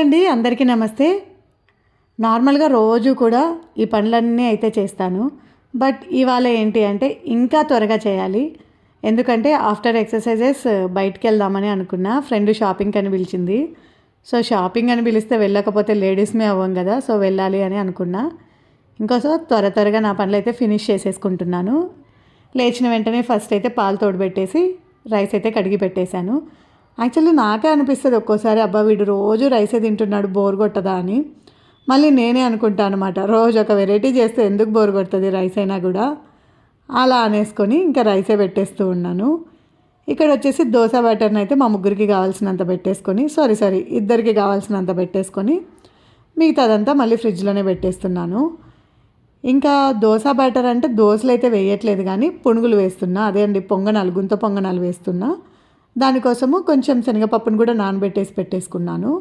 Hi అండి అందరికీ నమస్తే. నార్మల్గా రోజు కూడా ఈ పనులన్నీ అయితే చేస్తాను. బట్ ఇవాళ ఏంటి అంటే ఇంకా త్వరగా చేయాలి. ఎందుకంటే ఆఫ్టర్ ఎక్సర్సైజెస్ బయటికి వెళ్దామని అనుకున్నా ఫ్రెండ్ షాపింగ్ అని పిలిచింది. సో షాపింగ్ అని పిలిస్తే వెళ్ళకపోతే లేడీస్మే అవ్వం కదా సో వెళ్ళాలి అని అనుకున్నా. ఇంకోసో త్వర త్వరగా నా పనులు అయితే ఫినిష్ చేసేసుకుంటున్నాను. లేచిన వెంటనే ఫస్ట్ అయితే పాలు తోడుపెట్టేసి రైస్ అయితే కడిగి పెట్టేశాను. యాక్చువల్లీ నాకే అనిపిస్తుంది ఒక్కోసారి అబ్బా వీడు రోజు రైసే తింటున్నాడు బోర్ కొట్టదా అని. మళ్ళీ నేనే అనుకుంటాను అనమాట రోజు ఒక వెరైటీ చేస్తే ఎందుకు బోర్ కొడుతుంది రైస్ అయినా కూడా. అలా అనేసుకొని ఇంకా రైసే పెట్టేస్తూ ఉన్నాను. ఇక్కడ వచ్చేసి దోశ బ్యాటర్ని అయితే మా ముగ్గురికి కావాల్సినంత పెట్టేసుకొని సారీ సారీ ఇద్దరికి కావాల్సినంత పెట్టేసుకొని మిగతాదంతా మళ్ళీ ఫ్రిడ్జ్లోనే పెట్టేస్తున్నాను. ఇంకా దోశ బ్యాటర్ అంటే దోశలు అయితే వేయట్లేదు కానీ పునుగులు వేస్తున్నా అదే అండి పొంగనాలు గుంత పొంగనాలు వేస్తున్నా. దానికోసము కొంచెం శనగపప్పును కూడా నానబెట్టేసి పెట్టేసుకున్నాను.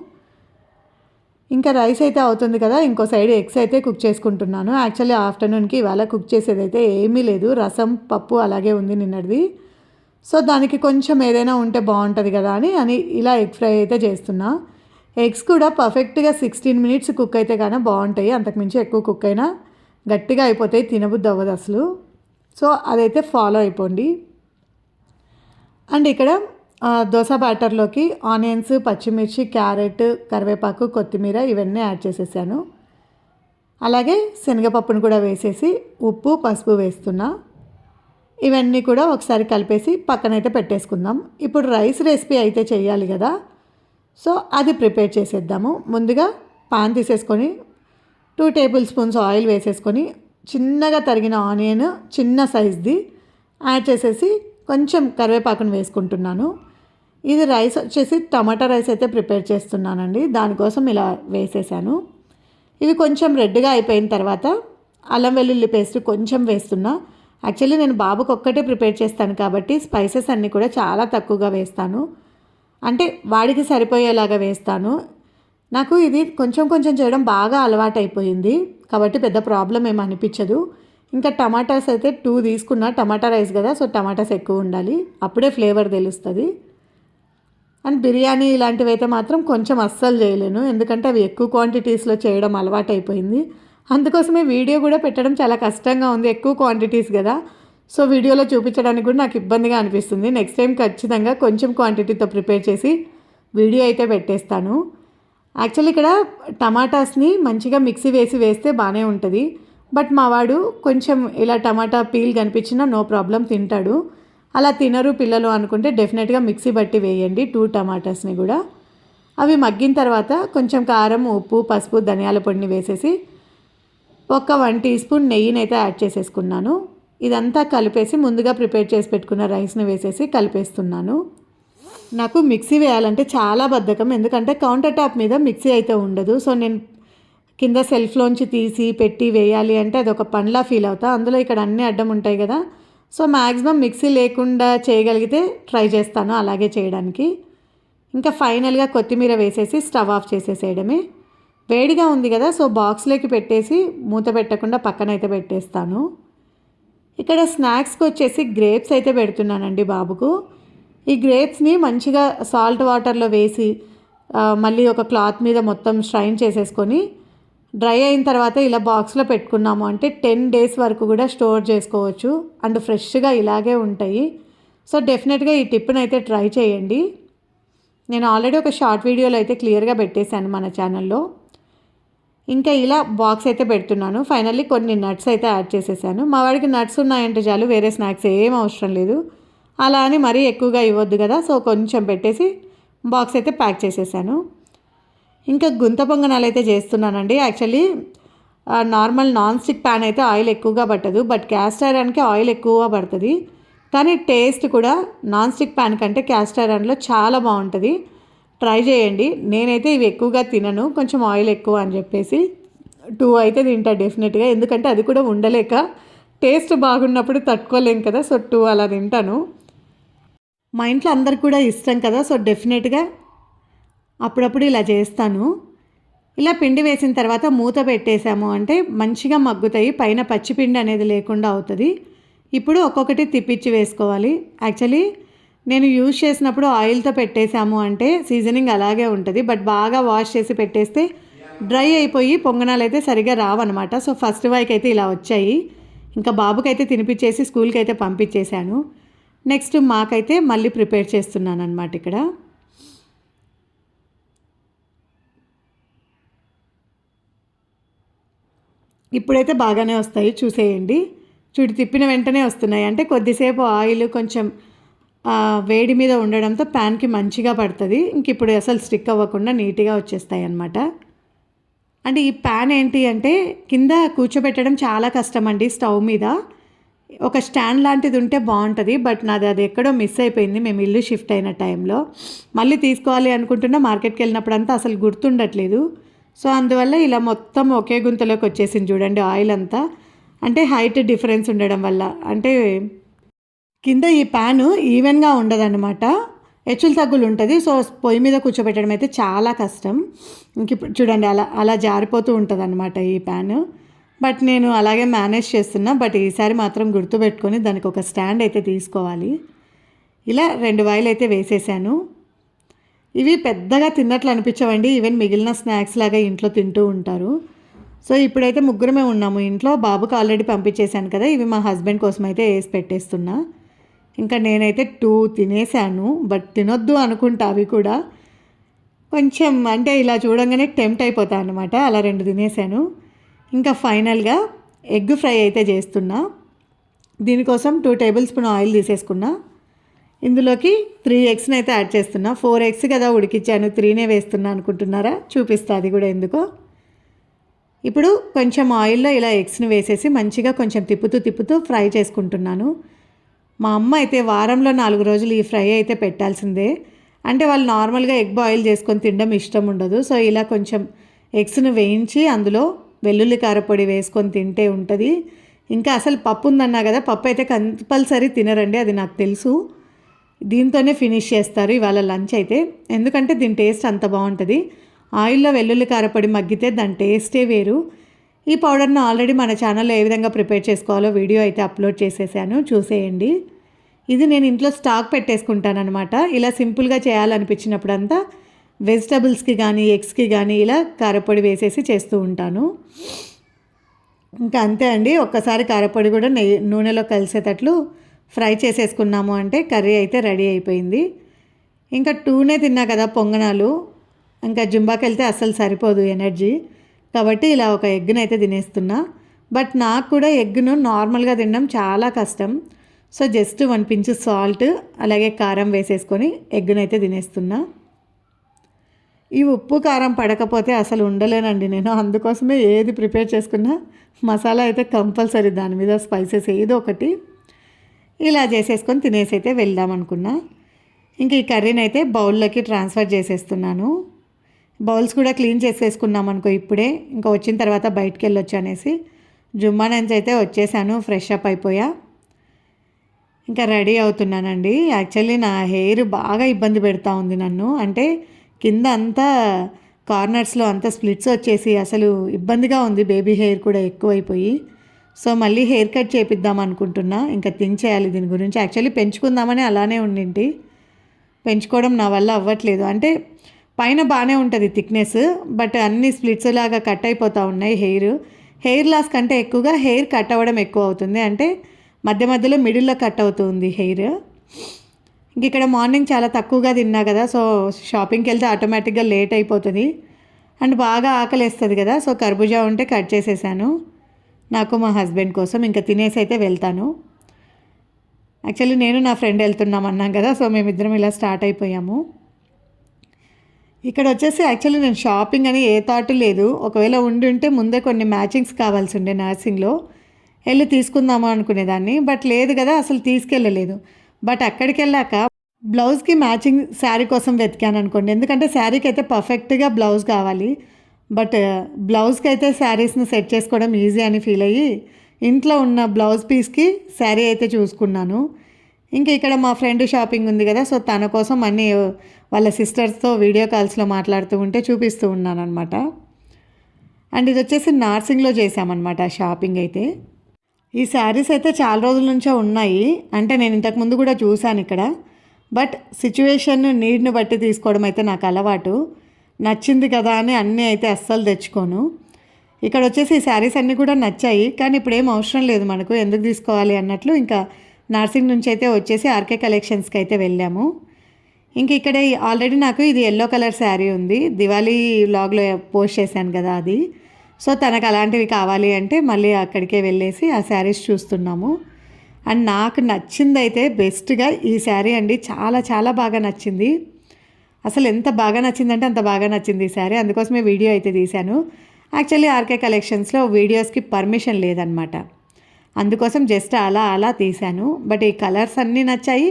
ఇంకా రైస్ అయితే అవుతుంది కదా ఇంకో సైడ్ ఎగ్స్ అయితే కుక్ చేసుకుంటున్నాను. యాక్చువల్లీ ఆఫ్టర్నూన్కి ఇవాళ కుక్ చేసేది అయితే ఏమీ లేదు రసం పప్పు అలాగే ఉంది నిన్నటిది. సో దానికి కొంచెం ఏదైనా ఉంటే బాగుంటుంది కదా అని అని ఇలా ఎగ్ ఫ్రై అయితే చేస్తున్నా. ఎగ్స్ కూడా పర్ఫెక్ట్గా సిక్స్టీన్ మినిట్స్ కుక్ అయితే కానీ బాగుంటాయి అంతకుమించి ఎక్కువ కుక్ అయినా గట్టిగా అయిపోతాయి తినబుద్ది అవ్వదు అసలు. సో అదైతే ఫాలో అయిపోండి. అండ్ ఇక్కడ దోశ బ్యాటర్లోకి ఆనియన్స్ పచ్చిమిర్చి క్యారెట్ కరివేపాకు కొత్తిమీర ఇవన్నీ యాడ్ చేసేసాను. అలాగే శనగపప్పును కూడా వేసేసి ఉప్పు పసుపు వేస్తున్నా. ఇవన్నీ కూడా ఒకసారి కలిపేసి పక్కనైతే పెట్టేసుకుందాం. ఇప్పుడు రైస్ రెసిపీ అయితే చేయాలి కదా. సో అది ప్రిపేర్ చేసేద్దాము. ముందుగా పాన్ తీసేసుకొని టూ టేబుల్ స్పూన్స్ ఆయిల్ వేసేసుకొని చిన్నగా తరిగిన ఆనియన్ చిన్న సైజ్ది యాడ్ చేసేసి కొంచెం కరివేపాకును వేసుకుంటున్నాను. ఇది రైస్ వచ్చేసి టమాటా రైస్ అయితే ప్రిపేర్ చేస్తున్నానండి. దానికోసం ఇలా వేసేసాను. ఇవి కొంచెం రెడ్గా అయిపోయిన తర్వాత అల్లం వెల్లుల్లి పేస్ట్ కొంచెం వేస్తున్నా. యాక్చువల్లీ నేను బాబుకి ఒక్కటే ప్రిపేర్ చేస్తాను కాబట్టి స్పైసెస్ అన్నీ కూడా చాలా తక్కువగా వేస్తాను. అంటే వాడికి సరిపోయేలాగా వేస్తాను. నాకు ఇది కొంచెం కొంచెం చేయడం బాగా అలవాటు అయిపోయింది కాబట్టి పెద్ద ప్రాబ్లం ఏమి అనిపించదు. ఇంకా టమాటాస్ అయితే టూ తీసుకున్నా. టమాటా రైస్ కదా సో టమాటాస్ ఎక్కువ ఉండాలి. అప్పుడే ఫ్లేవర్ తెలుస్తుంది. అండ్ బిర్యానీ ఇలాంటివి అయితే మాత్రం కొంచెం అస్సలు చేయలేను. ఎందుకంటే అవి ఎక్కువ క్వాంటిటీస్లో చేయడం అలవాటు అయిపోయింది అందుకోసమే వీడియో కూడా పెట్టడం చాలా కష్టంగా ఉంది. ఎక్కువ క్వాంటిటీస్ కదా. సో వీడియోలో చూపించడానికి కూడా నాకు ఇబ్బందిగా అనిపిస్తుంది. నెక్స్ట్ టైం ఖచ్చితంగా కొంచెం క్వాంటిటీతో ప్రిపేర్ చేసి వీడియో అయితే పెట్టేస్తాను. యాక్చువల్లీ ఇక్కడ టమాటాస్ని మంచిగా మిక్సీ వేసి వేస్తే బాగానే ఉంటుంది. బట్ మా వాడు కొంచెం ఇలా టమాటా పీల్ కనిపించినా నో ప్రాబ్లం తింటాడు. అలా తినరు పిల్లలు అనుకుంటే డెఫినెట్గా మిక్సీ బట్టి వేయండి టూ టమాటాస్ని కూడా. అవి మగ్గిన తర్వాత కొంచెం కారం ఉప్పు పసుపు ధనియాల పొడిని వేసేసి ఒక వన్ టీ స్పూన్ నెయ్యిని అయితే యాడ్ చేసేసుకున్నాను. ఇదంతా కలిపేసి ముందుగా ప్రిపేర్ చేసి పెట్టుకున్న రైస్ని వేసేసి కలిపేస్తున్నాను. నాకు మిక్సీ వేయాలంటే చాలా బద్ధకం ఎందుకంటే కౌంటర్ టాప్ మీద మిక్సీ అయితే ఉండదు. సో నేను కింద సెల్ఫ్లోంచి తీసి పెట్టి వేయాలి అంటే అది ఒక పనిలా ఫీల్ అవుతా. అందులో ఇక్కడ అన్నీ అడ్డం ఉంటాయి కదా సో మ్యాక్సిమం మిక్సీ లేకుండా చేయగలిగితే ట్రై చేస్తాను అలాగే చేయడానికి. ఇంకా ఫైనల్గా కొత్తిమీర వేసేసి స్టవ్ ఆఫ్ చేసేసేయడమే. వేడిగా ఉంది కదా సో బాక్స్లోకి పెట్టేసి మూత పెట్టకుండా పక్కన అయితే పెట్టేస్తాను. ఇక్కడ స్నాక్స్కి వచ్చేసి గ్రేప్స్ అయితే పెడుతున్నానండి బాబుకు. ఈ గ్రేప్స్ని మంచిగా సాల్ట్ వాటర్లో వేసి మళ్ళీ ఒక క్లాత్ మీద మొత్తం స్ట్రైన్ చేసేసుకొని డ్రై అయిన తర్వాత ఇలా బాక్స్లో పెట్టుకున్నాము. అంటే టెన్ డేస్ వరకు కూడా స్టోర్ చేసుకోవచ్చు. అండ్ ఫ్రెష్గా ఇలాగే ఉంటాయి. సో డెఫినెట్గా ఈ టిప్ని అయితే ట్రై చేయండి. నేను ఆల్రెడీ ఒక షార్ట్ వీడియోలో అయితే క్లియర్గా పెట్టేశాను మన ఛానల్లో. ఇంకా ఇలా బాక్స్ అయితే పెడుతున్నాను. ఫైనల్లీ కొన్ని నట్స్ అయితే యాడ్ చేసేసాను. మా వాడికి నట్స్ ఉన్నాయంటే చాలు వేరే స్నాక్స్ ఏం అవసరం లేదు. అలా అని మరీ ఎక్కువగా ఇవ్వద్దు కదా. సో కొంచెం పెట్టేసి బాక్స్ అయితే ప్యాక్ చేసేసాను. ఇంకా గుంత పొంగనాలు అయితే చేస్తున్నానండి. Actually normal non stick pan అయితే ఆయిల్ ఎక్కువగా పట్టదు. బట్ క్యాస్ట్ ఐరన్కి ఆయిల్ ఎక్కువ పడుతుంది. కానీ టేస్ట్ కూడా నాన్ స్టిక్ ప్యాన్ కంటే క్యాస్ట్ ఐరన్లో చాలా బాగుంటుంది. ట్రై చేయండి. నేనైతే ఇవి ఎక్కువగా తినను. కొంచెం ఆయిల్ ఎక్కువ అని చెప్పేసి టూ అయితే తింటా డెఫినెట్గా ఎందుకంటే అది కూడా ఉండలేక టేస్ట్ బాగున్నప్పుడు తట్టుకోలేం కదా. సో టూ అలా తింటాను. మా ఇంట్లో అందరికి కూడా ఇష్టం కదా. సో డెఫినెట్గా అప్పుడప్పుడు ఇలా చేస్తాను. ఇలా పిండి వేసిన తర్వాత మూత పెట్టేసాము అంటే మంచిగా మగ్గుతాయి పైన పచ్చిపిండి అనేది లేకుండా అవుతుంది. ఇప్పుడు ఒక్కొక్కటి తిప్పించి వేసుకోవాలి. యాక్చువల్లీ నేను యూజ్ చేసినప్పుడు ఆయిల్తో పెట్టేశాము అంటే సీజనింగ్ అలాగే ఉంటుంది బట్ బాగా వాష్ చేసి పెట్టేస్తే డ్రై అయిపోయి పొంగనాలు అయితే సరిగా రావన్నమాట. సో ఫస్ట్ వైకి అయితే ఇలా వచ్చాయి. ఇంకా బాబుకైతే తినిపించేసి స్కూల్కి అయితే పంపించేశాను నెక్స్ట్ మాకైతే మళ్ళీ ప్రిపేర్ చేస్తున్నాను అనమాట ఇక్కడ. ఇప్పుడైతే బాగానే వస్తాయి చూసేయండి. చూడు తిప్పిన వెంటనే వస్తున్నాయి. అంటే కొద్దిసేపు ఆయిల్ కొంచెం వేడి మీద ఉండడంతో ప్యాన్కి మంచిగా పడుతుంది. ఇంక ఇప్పుడు అసలు స్టిక్ అవ్వకుండా నీట్గా వచ్చేస్తాయి అన్నమాట. అంటే ఈ ప్యాన్ ఏంటి అంటే కింద కూర్చోబెట్టడం చాలా కష్టం అండి స్టవ్ మీద. ఒక స్టాండ్ లాంటిది ఉంటే బాగుంటుంది బట్ నాది అది ఎక్కడో మిస్ అయిపోయింది. మేము ఇల్లు షిఫ్ట్ అయిన టైంలో. మళ్ళీ తీసుకోవాలి అనుకుంటున్నా మార్కెట్కి వెళ్ళినప్పుడు అంతా అసలు గుర్తుండట్లేదు. సో అందువల్ల ఇలా మొత్తం ఒకే గుంతలోకి వచ్చేసింది చూడండి ఆయిల్ అంతా. అంటే హైట్ డిఫరెన్స్ ఉండడం వల్ల. అంటే కింద ఈ ప్యాను ఈవెన్గా ఉండదన్నమాట. హెచ్చులు తగ్గులు ఉంటుంది. సో పొయ్యి మీద కూర్చోబెట్టడం అయితే చాలా కష్టం. ఇంక ఇప్పుడు చూడండి అలా అలా జారిపోతూ ఉంటుంది అనమాట ఈ ప్యాను. బట్ నేను అలాగే మేనేజ్ చేస్తున్నా. బట్ ఈసారి మాత్రం గుర్తుపెట్టుకొని దానికి ఒక స్టాండ్ అయితే తీసుకోవాలి. ఇలా రెండు వాయిలు అయితే వేసేసాను. ఇవి పెద్దగా తిన్నట్లు అనిపించవండి. ఈవెన్ మిగిలిన స్నాక్స్ లాగా ఇంట్లో తింటూ ఉంటారు. సో ఇప్పుడైతే ముగ్గురమే ఉన్నాము. ఇంట్లో బాబుకి ఆల్రెడీ పంపించేశాను కదా. ఇవి మా హస్బెండ్ కోసం అయితే వేసి పెట్టేస్తున్నా. ఇంకా నేనైతే టూ తినేసాను బట్ తినొద్దు అనుకుంటా అవి కూడా. కొంచెం అంటే ఇలా చూడంగానే టెంప్ట్ అయిపోతా అనమాట అలా రెండు తినేసాను ఇంకా ఫైనల్గా ఎగ్ ఫ్రై అయితే చేస్తున్నా. దీనికోసం టూ టేబుల్ స్పూన్ ఆయిల్ తీసేసుకున్నా. ఇందులోకి త్రీ ఎగ్స్ని అయితే యాడ్ చేస్తున్నా. ఫోర్ ఎగ్స్ కదా ఉడికిచ్చాను. త్రీనే వేస్తున్నా అనుకుంటున్నారా? చూపిస్తా అది కూడా ఎందుకో. ఇప్పుడు కొంచెం ఆయిల్లో ఇలా ఎగ్స్ని వేసేసి మంచిగా కొంచెం తిప్పుతూ తిప్పుతూ ఫ్రై చేసుకుంటున్నాను. మా అమ్మ అయితే వారంలో నాలుగు రోజులు ఈ ఫ్రై అయితే పెట్టాల్సిందే. అంటే వాళ్ళు నార్మల్గా ఎగ్ బాయిల్ చేసుకొని తినడం ఇష్టం ఉండదు. సో ఇలా కొంచెం ఎగ్స్ను వేయించి అందులో వెల్లుల్లి కారపొడి వేసుకొని తింటే ఉంటుంది. ఇంకా అసలు పప్పు ఉందన్నా కదా పప్పు అయితే కంపల్సరీ తినరండి అది నాకు తెలుసు. దీంతోనే ఫినిష్ చేస్తారు ఇవాళ లంచ్ అయితే. ఎందుకంటే దీని టేస్ట్ అంత బాగుంటుంది. ఆయిల్లో వెల్లుల్లి కారపొడి మగ్గితే దాని టేస్టే వేరు. ఈ పౌడర్ను ఆల్రెడీ మన ఛానల్లో ఏ విధంగా ప్రిపేర్ చేసుకోవాలో వీడియో అయితే అప్లోడ్ చేసేసాను. చూసేయండి. ఇది నేను ఇంట్లో స్టాక్ పెట్టేసుకుంటాను అనమాట ఇలా సింపుల్గా చేయాలనిపించినప్పుడంతా వెజిటబుల్స్కి కానీ ఎగ్స్కి కానీ ఇలా కారపొడి వేసేసి చేస్తూ ఉంటాను. ఇంకా అంతే అండి. ఒక్కసారి కారపొడి కూడా నెయ్యి నూనెలో కలిసేటట్లు ఫ్రై చేసేసుకున్నాము అంటే కర్రీ అయితే రెడీ అయిపోయింది. ఇంకా టూనే తిన్నా కదా పొంగనాలు. ఇంకా జుంబాకి వెళ్తే అస్సలు సరిపోదు ఎనర్జీ. కాబట్టి ఇలా ఒక ఎగ్ను అయితే తినేస్తున్నా. బట్ నాకు కూడా ఎగ్ను నార్మల్గా తినడం చాలా కష్టం. So just one pinch salt అలాగే కారం వేసేసుకొని ఎగ్గును అయితే తినేస్తున్నా. ఈ ఉప్పు కారం పడకపోతే అసలు ఉండలేనండి నేను. అందుకోసమే ఏది ప్రిపేర్ చేసుకున్నా మసాలా అయితే కంపల్సరీ దాని మీద స్పైసెస్ ఏదో ఒకటి. ఇలా చేసేసుకొని తినేసి అయితే వెళ్దాం అనుకున్నా. ఇంక ఈ కర్రీని అయితే బౌల్లోకి ట్రాన్స్ఫర్ చేసేస్తున్నాను. బౌల్స్ కూడా క్లీన్ చేసేసుకున్నాం అనుకో ఇప్పుడే. ఇంకా వచ్చిన తర్వాత బయటికి వెళ్ళొచ్చు అనేసి జుమ్మా నుంచి అయితే వచ్చేసాను. ఫ్రెష్ అప్ అయిపోయా. ఇంకా రెడీ అవుతున్నానండి. యాక్చువల్లీ నా హెయిర్ బాగా ఇబ్బంది పెడతా ఉంది నన్ను. అంటే కింద అంతా కార్నర్స్లో అంతా స్ప్లిట్స్ వచ్చేసి అసలు ఇబ్బందిగా ఉంది బేబీ హెయిర్ కూడా ఎక్కువైపోయి. సో మళ్ళీ హెయిర్ కట్ చేపిద్దాం అనుకుంటున్నా. ఇంకా థింక్ చేయాలి దీని గురించి. యాక్చువల్లీ పెంచుకుందామని అలానే ఉండింటి. పెంచుకోవడం నా వల్ల అవ్వట్లేదు. అంటే పైన బాగానే ఉంటుంది థిక్నెస్ బట్ అన్ని స్ప్లిట్స్ లాగా కట్ అయిపోతూ ఉన్నాయి హెయిర్. హెయిర్ లాస్ కంటే ఎక్కువగా హెయిర్ కట్ అవ్వడం ఎక్కువ అవుతుంది. అంటే మధ్య మధ్యలో మిడిల్లో కట్ అవుతుంది హెయిర్. ఇంక ఇక్కడ మార్నింగ్ చాలా తక్కువగా తిన్నా కదా సో షాపింగ్కి వెళ్తే ఆటోమేటిక్గా లేట్ అయిపోతుంది. అండ్ బాగా ఆకలేస్తుంది కదా సో కర్బూజా ఉంటే కట్ చేసేసాను. నాకు మా హస్బెండ్ కోసం ఇంకా తినేసి అయితే వెళ్తాను. యాక్చువల్లీ నేను నా ఫ్రెండ్ వెళ్తున్నాం అన్నాం కదా సో మేమిద్దరం ఇలా స్టార్ట్ అయిపోయాము. ఇక్కడ వచ్చేసి యాక్చువల్లీ నేను షాపింగ్ అని ఏ థాట్ లేదు. ఒకవేళ ఉండి ఉంటే ముందే కొన్ని మ్యాచింగ్స్ కావాల్సి ఉండే నర్సింగ్లో. వెళ్ళి తీసుకుందాము అనుకునేదాన్ని బట్ లేదు కదా అసలు తీసుకెళ్ళలేదు. బట్ అక్కడికి వెళ్ళాక బ్లౌజ్కి మ్యాచింగ్ శారీ కోసం వెతికాను అనుకోండి. ఎందుకంటే శారీకి అయితే పర్ఫెక్ట్గా బ్లౌజ్ కావాలి. బట్ బ్లౌజ్కి అయితే శారీస్ని సెట్ చేసుకోవడం ఈజీ అని ఫీల్ అయ్యి ఇంట్లో ఉన్న బ్లౌజ్ పీస్కి శారీ అయితే చూసుకున్నాను. ఇంకా ఇక్కడ మా ఫ్రెండ్ షాపింగ్ ఉంది కదా సో తన కోసం అన్ని వాళ్ళ సిస్టర్స్తో వీడియో కాల్స్లో మాట్లాడుతూ ఉంటే చూపిస్తూ ఉన్నాను అనమాట అండ్ ఇది వచ్చేసి నార్సింగ్లో చేశామన్నమాట షాపింగ్ అయితే. ఈ శారీస్ అయితే చాలా రోజుల నుంచే ఉన్నాయి. అంటే నేను ఇంతకుముందు కూడా చూశాను ఇక్కడ. బట్ సిచ్యువేషన్ నీడ్ని బట్టి తీసుకోవడం అయితే నాకు అలవాటు. నచ్చింది కదా అని అన్నీ అయితే అస్సలు తెచ్చుకోను. ఇక్కడ వచ్చేసి ఈ శారీస్ అన్నీ కూడా నచ్చాయి. కానీ ఇప్పుడు ఏం అవసరం లేదు మనకు. ఎందుకు తీసుకోవాలి అన్నట్లు ఇంకా నర్సింగ్ నుంచి అయితే వచ్చేసి ఆర్కే కలెక్షన్స్కి అయితే వెళ్ళాము. ఇంక ఇక్కడ ఆల్రెడీ నాకు ఇది ఎల్లో కలర్ శారీ ఉంది. దివాళీ వ్లాగ్లో పోస్ట్ చేశాను కదా అది. సో తనకు అలాంటివి కావాలి అంటే మళ్ళీ అక్కడికే వెళ్ళేసి ఆ శారీస్ చూస్తున్నాము. అండ్ నాకు నచ్చింది అయితే బెస్ట్గా ఈ శారీ అండి. చాలా చాలా బాగా నచ్చింది. అసలు ఎంత బాగా నచ్చిందంటే అంత బాగా నచ్చింది ఈ శారీ అందుకోసమే వీడియో అయితే తీశాను. యాక్చువల్లీ ఆర్కే కలెక్షన్స్లో వీడియోస్కి పర్మిషన్ లేదనమాట అందుకోసం జస్ట్ అలా అలా తీశాను. బట్ ఈ కలర్స్ అన్నీ నచ్చాయి.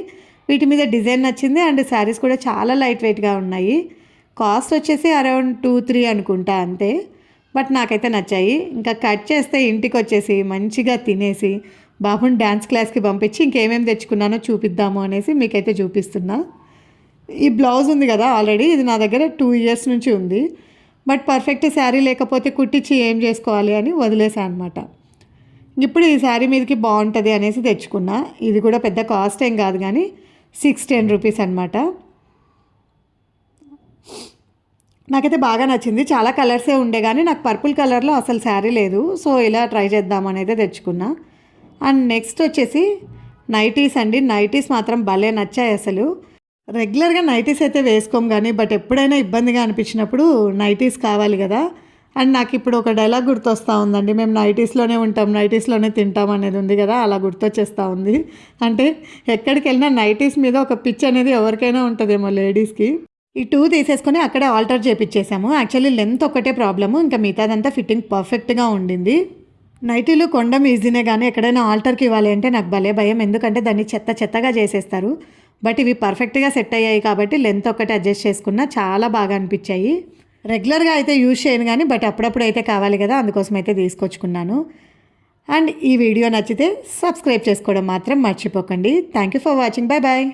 వీటి మీద డిజైన్ నచ్చింది. అండ్ శారీస్ కూడా చాలా లైట్ వెయిట్గా ఉన్నాయి. కాస్ట్ వచ్చేసి అరౌండ్ టూ త్రీ అనుకుంటా అంతే. బట్ నాకైతే నచ్చాయి. ఇంకా కట్ చేస్తే ఇంటికి వచ్చేసి మంచిగా తినేసి బాబుని డ్యాన్స్ క్లాస్కి పంపించి ఇంకేమేమి తెచ్చుకున్నానో చూపిద్దాము అనేసి మీకైతే చూపిస్తున్నా. ఈ బ్లౌజ్ ఉంది కదా ఆల్రెడీ ఇది నా దగ్గర టూ ఇయర్స్ నుంచి ఉంది. బట్ పర్ఫెక్ట్ శారీ లేకపోతే కుట్టించి ఏం చేసుకోవాలి అని వదిలేసా అనమాట ఇప్పుడు ఈ శారీ మీదకి బాగుంటుంది అనేసి తెచ్చుకున్నా. ఇది కూడా పెద్ద కాస్ట్ ఏం కాదు కానీ సిక్స్ టెన్ రూపీస్ అనమాట నాకైతే బాగా నచ్చింది. చాలా కలర్సే ఉండే కానీ నాకు పర్పుల్ కలర్లో అసలు శారీ లేదు. సో ఇలా ట్రై చేద్దామనైతే తెచ్చుకున్నా. అండ్ నెక్స్ట్ వచ్చేసి నైటీస్ అండి. నైటీస్ మాత్రం భలే నచ్చాయి అసలు. రెగ్యులర్గా నైటీస్ అయితే వేసుకోం కానీ బట్ ఎప్పుడైనా ఇబ్బందిగా అనిపించినప్పుడు నైటీస్ కావాలి కదా. అండ్ నాకు ఇప్పుడు ఒక డైలాగ్ గుర్తొస్తూ ఉందండి. మేము నైటీస్లోనే ఉంటాం నైటీస్లోనే తింటాం అనేది ఉంది కదా అలా గుర్తొచ్చేస్తూ ఉంది. అంటే ఎక్కడికి వెళ్ళినా నైటీస్ మీద ఒక పిచ్ అనేది ఎవరికైనా ఉంటుందేమో లేడీస్కి. ఈ టూ తీసేసుకొని అక్కడే ఆల్టర్ చేపించేసాము యాక్చువల్లీ లెంత్ ఒకటే ప్రాబ్లము ఇంకా మిగతాదంతా ఫిట్టింగ్ పర్ఫెక్ట్గా ఉండింది. నైటీలు కొండం ఈజీనే కానీ ఎక్కడైనా ఆల్టర్కి ఇవ్వాలి అంటే నాకు భలే భయం. ఎందుకంటే దాన్ని చెత్త చెత్తగా చేసేస్తారు. బట్ ఇవి పర్ఫెక్ట్గా సెట్ అయ్యాయి కాబట్టి లెంత్ ఒకటి అడ్జస్ట్ చేసుకున్నా చాలా బాగా అనిపించాయి. రెగ్యులర్గా అయితే యూజ్ చేయను కానీ బట్ అప్పుడప్పుడు అయితే కావాలి కదా అందుకోసం అయితే తీసుకొచ్చుకున్నాను. అండ్ ఈ వీడియో నచ్చితే సబ్స్క్రైబ్ చేసుకోవడం మాత్రం మర్చిపోకండి. Thank you for watching bye bye